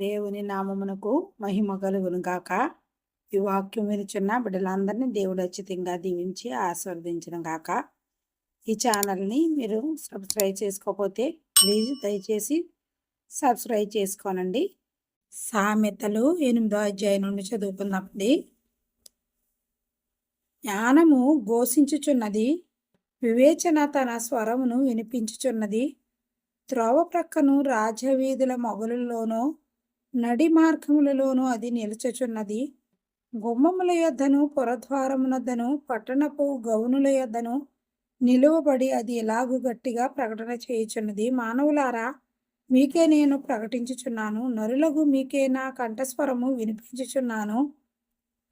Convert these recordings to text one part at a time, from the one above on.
దేవుని నామమునకు మహిమ కలుగును గాక. ఈ వాక్యం వినిచున్న బిడ్డలందరినీ దేవుడు అచ్చితంగా దీవించి ఆస్వాదించడం గాక. ఈ ఛానల్ని మీరు సబ్స్క్రైబ్ చేసుకోకపోతే ప్లీజ్ దయచేసి సబ్స్క్రైబ్ చేసుకోనండి. సామెతలు ఎనిమిదో అధ్యాయం నుండి చదువుకున్నప్పుడు జ్ఞానము ఘోషించుచున్నది వివేచన తన స్వరమును వినిపించుచున్నది. త్రోవ ప్రక్కను రాజవీధుల మొగలులోనూ నడి మార్గములలోనూ అది నిలుచుచున్నది. గుమ్మముల యొద్దను పురద్వారమునద్దను పట్టణపు గౌనుల యొద్దను నిలువబడి అది ఎలాగు గట్టిగా ప్రకటన చేయుచున్నది. మానవులారా మీకే నేను ప్రకటించుచున్నాను. నరులకు మీకే నా కంఠస్వరము వినిపించుచున్నాను.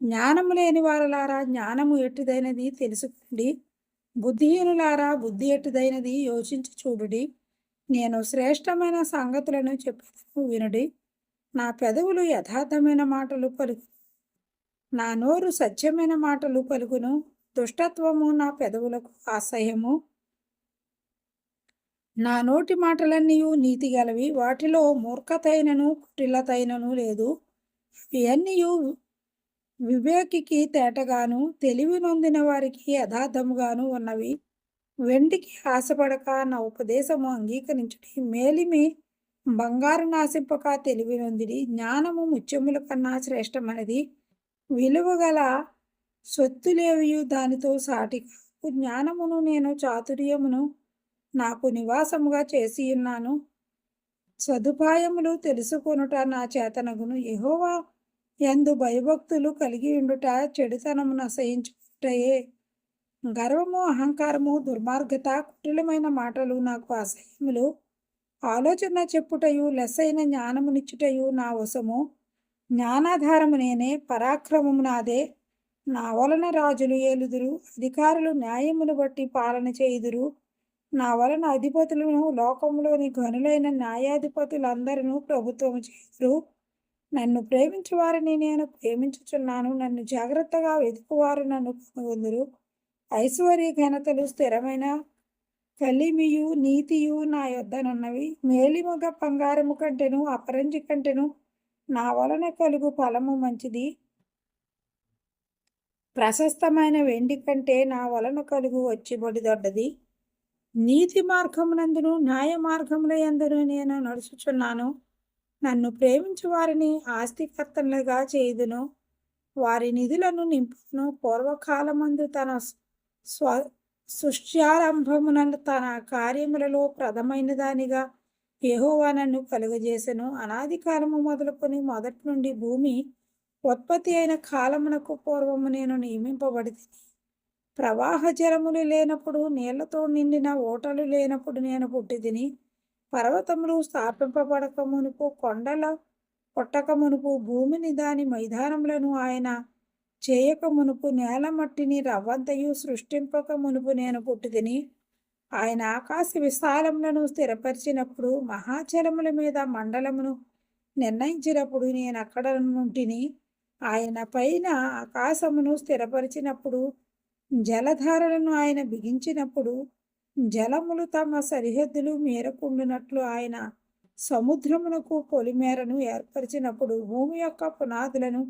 జ్ఞానము లేని వారలారా జ్ఞానము ఎట్టుదైనది తెలుసుకోండి. బుద్ధిహీనులారా బుద్ధి ఎట్టుదైనది యోచించి చూడుడి. నేను శ్రేష్టమైన సంగతులను చెప్పు వినుడి. నా పెదవులు యథార్థమైన మాటలు పలుకు నా నోరు సత్యమైన మాటలు పలుకును. దుష్టత్వము నా పెదవులకు అసహ్యము నా నోటి మాటలన్నీ నీతి గలవి. వాటిలో మూర్ఖతైనను కుటిలతైనను లేదు. ఇవన్నీ వివేకికి తేటగాను తెలివి నొందిన వారికి యథార్థముగాను ఉన్నవి. వెండికి ఆశపడక నా ఉపదేశము అంగీకరించుడి. మేలిమి బంగారు నాశింపక తెలివి నొందిడి జ్ఞానము ముత్యముల కన్నా శ్రేష్టమైనది. విలువగల సొత్తులేవియు దానితో సాటి. జ్ఞానమును నేను చాతుర్యమును నాకు నివాసముగా చేసి ఉన్నాను సదుపాయములు తెలుసుకొనుట నా చేతనగును. ఎహోవా ఎందు భయభక్తులు కలిగి ఉండుట చెడుతనమును అసహించుకుంటయే గర్వము అహంకారము దుర్మార్గత కుటిలమైన మాటలు నాకు అసహ్యములు. ఆలోచన చెప్పుటయు లెస్సైన జ్ఞానమునిచ్చుటయు నా వశము. జ్ఞానాధారము నేనే పరాక్రమము నాదే. నా వలన రాజులు ఏలుదురు అధికారులు న్యాయమును బట్టి పాలన చేయుదురు. నా వలన అధిపతులను లోకంలోని గనులైన న్యాయాధిపతులందరూ ప్రభుత్వము చేయుదురు. నన్ను ప్రేమించు వారిని నేను ప్రేమించుచున్నాను. నన్ను జాగ్రత్తగా వెతుకువారు నన్ను కనుగొందురు ఐశ్వర్య ఘనతలు స్థిరమైన కలిమియు నీతియు నా యొద్దనున్నవి. మేలిముగ బంగారము కంటెను అపరంజి కంటెను నా వలన కలుగు ఫలము మంచిది. ప్రశస్తమైన వెండి కంటే నా వలన కలుగు వచ్చిబడి దొడ్డది. నీతి మార్గమునందును న్యాయ మార్గముల ఎందును నేను నడుచుచున్నాను. నన్ను ప్రేమించు వారిని ఆస్తికర్తలుగా చేయుదును. వారి నిధులను నింపును. పూర్వకాలమందు తన స్వ సృష్ట్యారంభమున తన కార్యములలో ప్రథమైన దానిగా యహోవా నన్ను కలుగజేసెను. అనాది కాలము మొదలుకొని మొదటి నుండి భూమి ఉత్పత్తి అయిన కాలమునకు పూర్వము నేను నియమింపబడి ప్రవాహ జలములు లేనప్పుడు నీళ్ళతో నిండిన ఓటలు లేనప్పుడు నేను పుట్టిదిని పర్వతములు స్థాపింపబడక మునుపు కొండల పుట్టక మునుపు భూమిని దాని మైదానములను ఆయన చేయక మునుపు నేల మట్టిని రవ్వంతయు సృష్టింపక మునుపు నేను పుట్టిదిని ఆయన ఆకాశ విశాలములను స్థిరపరిచినప్పుడు మహాచలముల మీద మండలమును నిర్ణయించినప్పుడు నేను అక్కడ నుంటిని. ఆయన పైన ఆకాశమును స్థిరపరిచినప్పుడు జలధారలను ఆయన బిగించినప్పుడు జలములు తమ సరిహద్దులు మేరకుండినట్లు ఆయన సముద్రమునకు పొలిమేరను ఏర్పరిచినప్పుడు భూమి యొక్క పునాదులను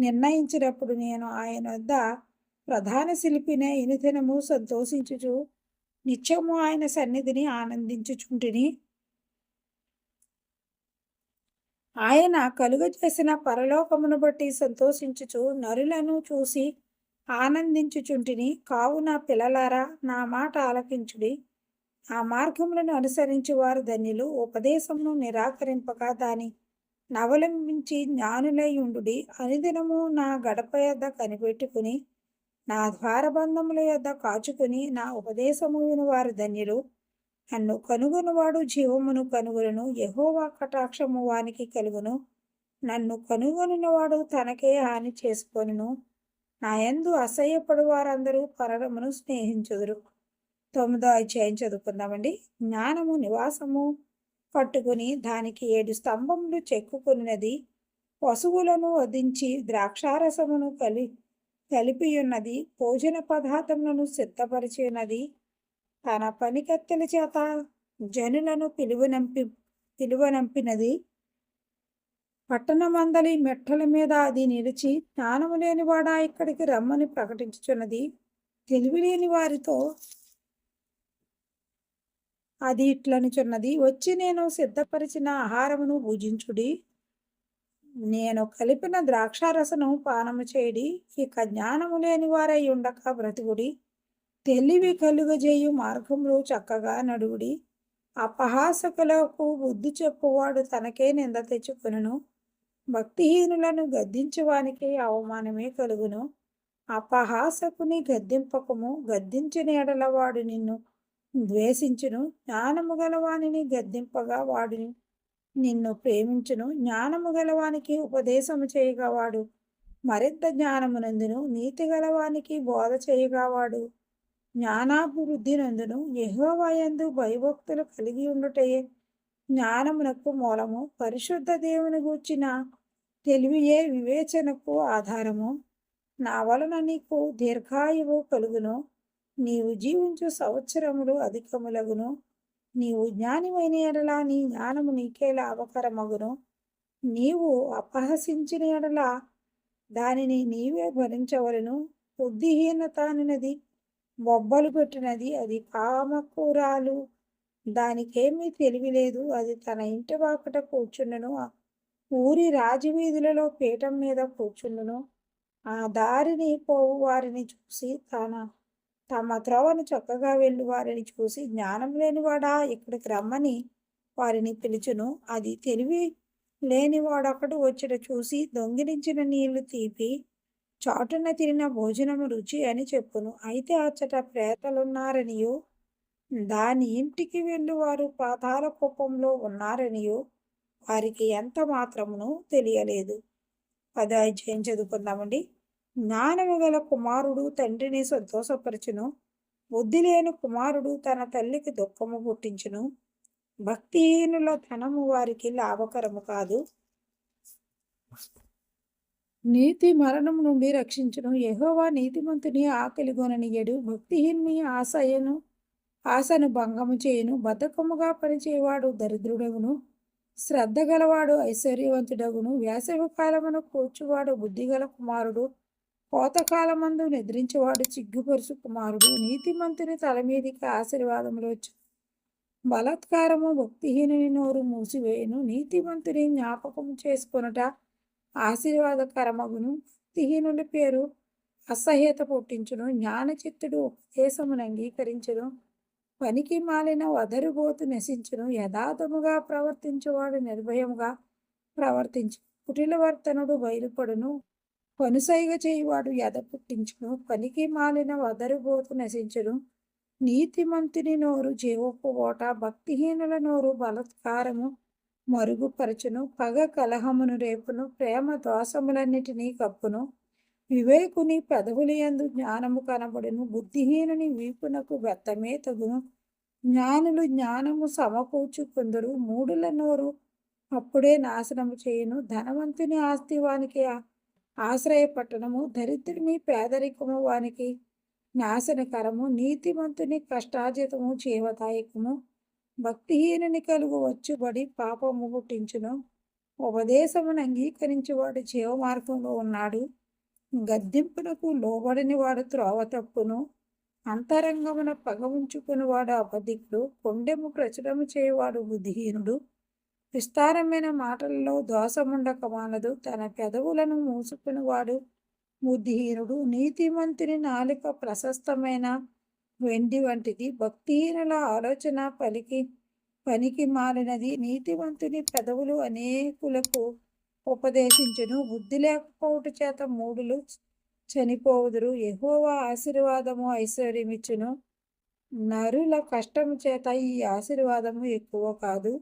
నిర్ణయించినప్పుడు నేను ఆయన వద్ద ప్రధాన శిల్పినే ఇనుదినము సంతోషించుచు నిత్యము ఆయన సన్నిధిని ఆనందించుచుంటిని. ఆయన కలుగజేసిన పరలోకమును బట్టి సంతోషించుచు నరులను చూసి ఆనందించుచుంటిని. కావున పిల్లలారా నా మాట ఆలకించుడి. ఆ మార్గములను అనుసరించి వారు ధన్యులు. ఉపదేశమును నిరాకరింపక దాని నవలంబించి జ్ఞానులై ఉండుడి. అనుదినము నా గడప యొద్ద కనిపెట్టుకుని నా ద్వారబంధముల యొద్ద కాచుకుని నా ఉపదేశము వినువారు ధన్యులు. నన్ను కనుగొనువాడు జీవమును కనుగొను యహోవా కటాక్షము వానికి కలుగును. నన్ను కనుగొనినవాడు తనకే హాని చేసుకొనును. నా ఎందు అసహ్యపడు వారందరూ పరరమును స్నేహించుదురు. తొమ్మిదో అధ్యాయం చదువుకుందామండి. జ్ఞానము నివాసము పట్టుకుని దానికి ఏడు స్తంభములు చెక్కుకున్నది. పశువులను వధించి ద్రాక్షారసమును కలి కలిపియున్నది. భోజన పదార్థములను సిద్ధపరిచినది తన పనికత్తెల చేత జనులను పిలువనంపి పిలువనంపినది. పట్టణమందలి మెట్టల మీద అది నిలిచి జ్ఞానము లేనివాడా ఇక్కడికి రమ్మని ప్రకటించుచున్నది. తెలివిలేని వారితో అది ఇట్లనుచున్నది వచ్చి నేను సిద్ధపరిచిన ఆహారమును భుజించుడి నేను కలిపిన ద్రాక్షారసను పానము చేయడి. ఇక జ్ఞానము లేని వారై ఉండక బ్రతుకుడి. తెలివి కలుగజేయు మార్గంలో చక్కగా నడువుడి. అపహాసకులకు బుద్ధి చెప్పువాడు తనకే నింద తెచ్చుకును భక్తిహీనులను గద్దించువానికి అవమానమే కలుగును. అపహాసకుని గద్దింపకము గద్దించిన ఎడలవాడు నిన్ను ద్వేషించును. జ్ఞానము గలవానిని గద్దింపగా వాడిని నిన్ను ప్రేమించును. జ్ఞానము గలవానికి ఉపదేశము చేయగవాడు మరింత జ్ఞానమునందును. నీతి గలవానికి బోధ చేయగవాడు జ్ఞానాభివృద్ధి నందును. యహోవయందు భయభక్తులు కలిగి ఉండుటయే జ్ఞానమునకు మూలము. పరిశుద్ధ దేవుని గూర్చిన తెలివియే వివేచనకు ఆధారము. నా వలన నీకు దీర్ఘాయువు కలుగును. నీవు జీవించు సంవత్సరములు అధికములగును. నీవు జ్ఞానిమైన ఎడలా నీ జ్ఞానము నీకే అవకరమగును. నీవు అపహసించిన ఎడలా దానిని నీవే భరించవలను. బుద్ధిహీనత అనినది బొబ్బలు పెట్టినది అది కామకూరాలు. దానికేమీ తెలివిలేదు అది తన ఇంటి వాకట కూర్చుండను. ఊరి రాజవీధులలో పీఠం మీద కూర్చుండును. ఆ దారిని పోవు వారిని చూసి తన తమ త్రోవను చక్కగా వెళ్ళి వారిని చూసి జ్ఞానం లేనివాడా? ఇక్కడికి రమ్మని వారిని పిలుచును. అది తెలివి లేనివాడొకడు వచ్చట చూసి దొంగిలించిన నీళ్ళు తీపి చాటున తిరిగిన భోజనము రుచి అని చెప్పును. అయితే అచ్చట ప్రేతలున్నారనియు? దాని ఇంటికి వెళ్ళి వారు పాతాల కుప్పంలో ఉన్నారనియో? వారికి ఎంత మాత్రమును తెలియలేదు. పదాయి చదువుకుందామండి. జ్ఞానము గల కుమారుడు తండ్రిని సంతోషపరచును. బుద్ధి లేని కుమారుడు తన తల్లికి దుఃఖము పుట్టించును. భక్తిహీనుల ధనము వారికి లాభకరము కాదు. నీతి మరణం నుండి రక్షించును. యహోవా నీతిమంతుని ఆకలి గొననియడు. భక్తిహీనుని ఆశయను ఆశను భంగము చేయును. బద్ధకముగా పనిచేయవాడు దరిద్రుడగును. శ్రద్ధ గలవాడు ఐశ్వర్యవంతుడగును. వేసవి కాలమును కూర్చువాడు బుద్ధిగల కుమారుడు. కోతకాలమందు నిద్రించేవాడు చిగ్గుపరుసు కుమారుడు. నీతిమంతుని తల మీదికి ఆశీర్వాదములు వచ్చు బలాత్కారము భక్తిహీనుని నోరు మూసివేయును. నీతిమంతుని జ్ఞాపకం చేసుకొనుట ఆశీర్వాదకరమగును. భక్తిహీనుని పేరు అసహ్యత పుట్టించును. జ్ఞానచిత్తుడు ఉపదేశమును అంగీకరించును. పనికి మాలిన వదరుబోతు నశించును. యథార్థముగా ప్రవర్తించువాడు నిర్భయముగా ప్రవర్తించు. కుటిలవర్తనుడు బయలుపడును. కొనుసైగ చేయువాడు ఎద పుట్టించును? పనికి మాలిన వదరుబోతు నశించును. నీతిమంతుని నోరు జీవపు ఓట భక్తిహీనుల నోరు బలత్కారము మరుగుపరచును. పగ కలహమును రేపును ప్రేమ దోషములన్నిటినీ కప్పును. వివేకుని పెదవులు ఎందు జ్ఞానము కనబడును. బుద్ధిహీనుని వీపునకు బెత్తమే తగును. జ్ఞానులు జ్ఞానము సమకూర్చుకుందరు మూడుల నోరు అప్పుడే నాశనము చేయును. ధనవంతుని ఆస్తి వానికి ఆశ్రయ పట్టణము దరిద్రుని పేదరికము వానికి నాశనకరము నీతిమంతుని కష్టాజితము జీవదాయకము భక్తిహీనుని కలుగు వచ్చుబడి పాపము పుట్టించును. ఉపదేశమును అంగీకరించేవాడు జీవమార్గంలో ఉన్నాడు. గద్దింపునకు లోబడిని వాడు త్రోవ తప్పును. అంతరంగమున పగ ఉంచుకుని వాడు అబద్ధికుడు. కొండెము ప్రచురము చేయవాడు బుద్ధిహీనుడు. విస్తారమైన మాటలలో దోషముండక మానదు. తన పెదవులను మూసుకునివాడు. బుద్ధిహీనుడు నీతిమంతుని నాలుక ప్రశస్తమైన వెండి వంటిది. భక్తిహీనుల ఆలోచన పలికి పనికి మారినది. నీతివంతుని పెదవులు అనేకులకు ఉపదేశించును. బుద్ధి లేకపోవట చేత మూడులు చనిపోవుదురు. ఎహోవా ఆశీర్వాదము ఐశ్వర్యమిచ్చును. నరుల కష్టం చేత ఈ ఆశీర్వాదము ఎక్కువ కాదు.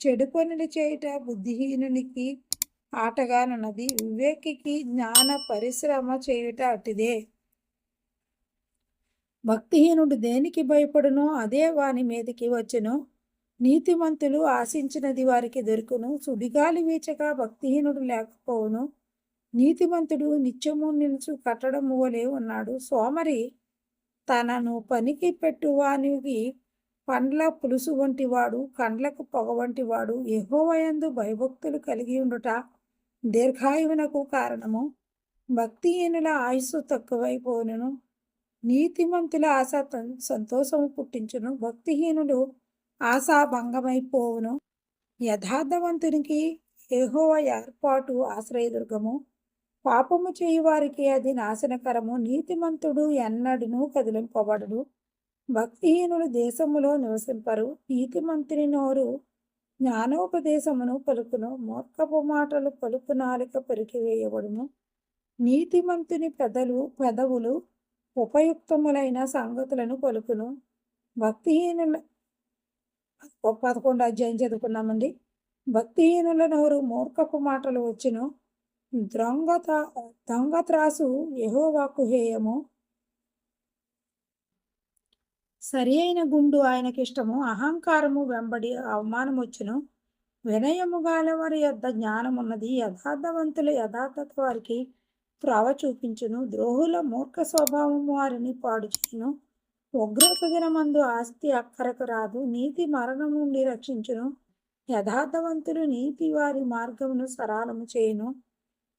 చెడు పనులు చేయుట బుద్ధిహీనునికి ఆటగానున్నది వివేకికి జ్ఞాన పరిశ్రమ చేయుట అటిదే. భక్తిహీనుడు దేనికి భయపడునో అదే వాని మీదకి వచ్చును. నీతిమంతులు ఆశించినది వారికి దొరుకును. సుడిగాలి వీచక భక్తిహీనుడు లేకపోవును. నీతిమంతుడు నిత్యము నిలుచు కట్టడము వలె ఉన్నాడు. సోమరి తనను పనికి పెట్టువానికి పండ్ల పులుసు వంటివాడు కండ్లకు పొగ వంటివాడు ఎహోవయందు భయభక్తులు కలిగి ఉండుట దీర్ఘాయువునకు కారణము. భక్తిహీనుల ఆయుస్సు తక్కువైపోనును నీతిమంతుల ఆశ సంతోషము పుట్టించును. భక్తిహీనులు ఆశాభంగమైపోవును. యథార్థవంతునికి ఏహోవ ఏర్పాటు ఆశ్రయదుర్గము. పాపము చేయువారికి అది నాశనకరము. నీతిమంతుడు ఎన్నడును కదిలింపబడడు. భక్తిహీనులు దేశములో నివసింపరు. నీతిమంతుని నోరు జ్ఞానోపదేశమును పలుకును. మూర్ఖపు మాటలు పలుపు నాలిక పెరికివేయబడును నీతిమంతుని పెదలు పెదవులు ఉపయుక్తములైన సంగతులను పలుకును. భక్తిహీనుల పదకొండు అధ్యాయం చదువుకున్నామండి భక్తిహీనుల నోరు మూర్ఖపు మాటలు వచ్చును. దొంగత దొంగత్రాసు యహోవాకు హేయము. సరి అయిన గుండు ఆయనకిష్టము. అహంకారము వెంబడి అవమానం వచ్చును వినయము వారి యొద్ద జ్ఞానమున్నది. యథార్థవంతుల యథార్థత వారికి త్రోవ చూపించును. ద్రోహుల మూర్ఖ స్వభావం వారిని పాడు చేయను. ఉగ్రతదినమందు ఆస్తి అక్కరకు రాదు. నీతి మరణం నుండి రక్షించును. యథార్థవంతులు నీతి వారి మార్గమును సరాలము చేయును.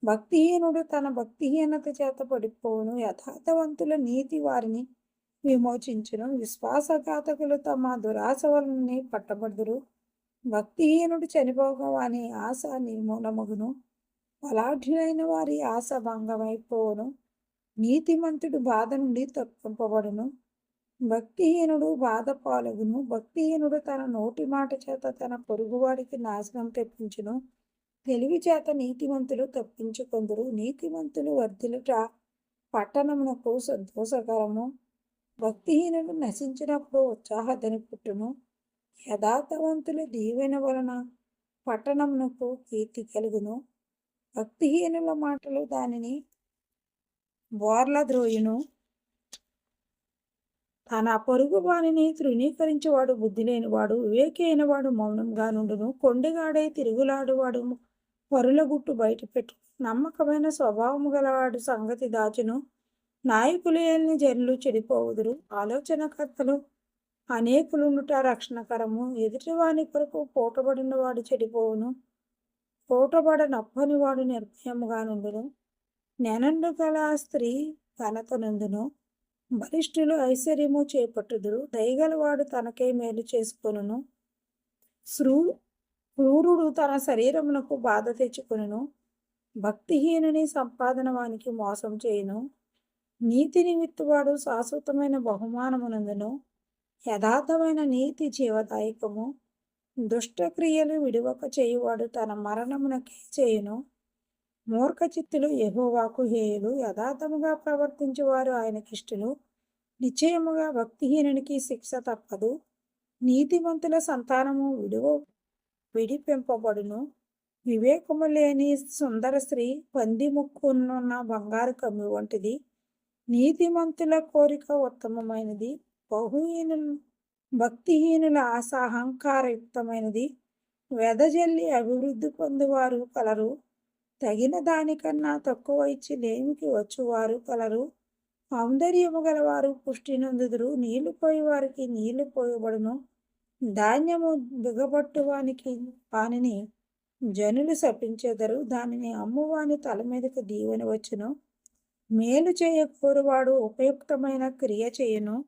భక్తిహీనుడు తన భక్తిహీనత చేత పడిపోవును. యథార్థవంతుల నీతి వారిని విమోచించును. విశ్వాసఘాతకులు తమ దురాశ వలని పట్టబడుదురు. భక్తిహీనుడు చనిపోగవాని ఆశ నిర్మూలమగును బలాఢ్యులైన వారి ఆశ భంగమైపోవును. నీతిమంతుడు బాధ నుండి తప్పింపబడును. భక్తిహీనుడు బాధ పాలగును. భక్తిహీనుడు తన నోటి మాట చేత తన పొరుగువాడికి నాశనం తెప్పించును. తెలివి చేత నీతిమంతులు తప్పించుకొందరు. నీతిమంతులు వర్ధిలుట పట్టణమునకు సంతోషకరము. భక్తిహీనుడు నశించినప్పుడు ఉత్సాహదని పుట్టును. యథార్థవంతుల దీవెన వలన పట్టణమునకు కీర్తి కలుగును. భక్తిహీనుల మాటలు దానిని బోర్ల ద్రోయును తన పొరుగు వాణిని తృణీకరించేవాడు బుద్ధి లేనివాడు వివేకైన వాడు మౌనంగా నుండును. కొండగాడే తిరుగులాడువాడు పరుల గుట్టు బయట పెట్టు నమ్మకమైన స్వభావము గలవాడు సంగతి దాచును. నాయకులేని జనులు చెడిపోవుదురు. ఆలోచనకర్తలు అనేకులుండుట రక్షణకరము. ఎదుటివాని కొరకు పోటబడిన వాడు చెడిపోవును. పోటబడ నప్పని వాడు నిర్భయముగా నుండును. నెనండు గల స్త్రీ ఘనతనందును బలిష్ఠులు ఐశ్వర్యము చేపట్టుదురు. దయగలవాడు తనకే మేలు చేసుకొనును. శ్రూ క్రూరుడు తన శరీరమునకు బాధ తెచ్చుకొనును. భక్తిహీనుని సంపాదన వానికి మోసం చేయును. నీతి నిమిత్తవాడు శాశ్వతమైన బహుమానమునందును యథార్థమైన నీతి జీవదాయకము దుష్టక్రియలు విడివక చేయువాడు తన మరణమునకే చేయును. మూర్ఖచిత్తులు ఎహోవాకు హేయులు. యథార్థముగా ప్రవర్తించేవారు ఆయనకిష్టులు. నిశ్చయముగా భక్తిహీనునికి శిక్ష తప్పదు. నీతిమంతుల సంతానము విడువ విడిపింపబడును. వివేకము లేని సుందర స్త్రీ పంది ముక్కున్న బంగారు కమ్మి వంటిది. నీతిమంతుల కోరిక ఉత్తమమైనది. బహుహీను భక్తిహీనుల ఆశ అహంకారయుక్తమైనది. వెదజల్లి అభివృద్ధి పొందువారు కలరు. తగిన దానికన్నా తక్కువ ఇచ్చి లేమికి వచ్చువారు కలరు. సౌందర్యము గలవారు పుష్టి నందుదురు. నీళ్ళు పోయి వారికి నీళ్ళు పోయబడును. ధాన్యము దిగబట్టువానికి వానిని జనులు శపించెదరు దానిని అమ్మువాని తల మీదకి దీవెన వచ్చును. మేలు చేయకూరువాడు ఉపయుక్తమైన క్రియ చేయను.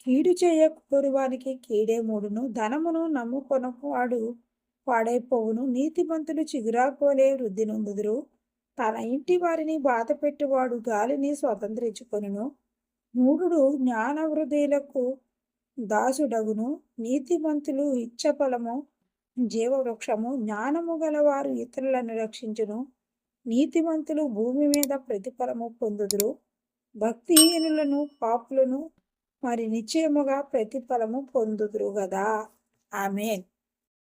కీడు చేయకూరువానికి కీడే మూడును. ధనమును నమ్ముకొనకువాడు పాడైపోవును. నీతిమంతులు చిగురాకోలే వృద్ధి నొందుదురు తన ఇంటి వారిని బాధ పెట్టువాడు గాలిని స్వతంత్రించుకొనును. మూడు జ్ఞాన దాసుడగును. నీతిమంతులు ఇచ్చఫలము జీవవృక్షము జ్ఞానము గలవారు ఇతరులను రక్షించును. నీతిమంతులు భూమి మీద ప్రతిఫలము పొందుదురు. భక్తిహీనులను పాపులను మరి నిశ్చయముగా ప్రతిఫలము పొందుదురు గదా. ఆమెన్.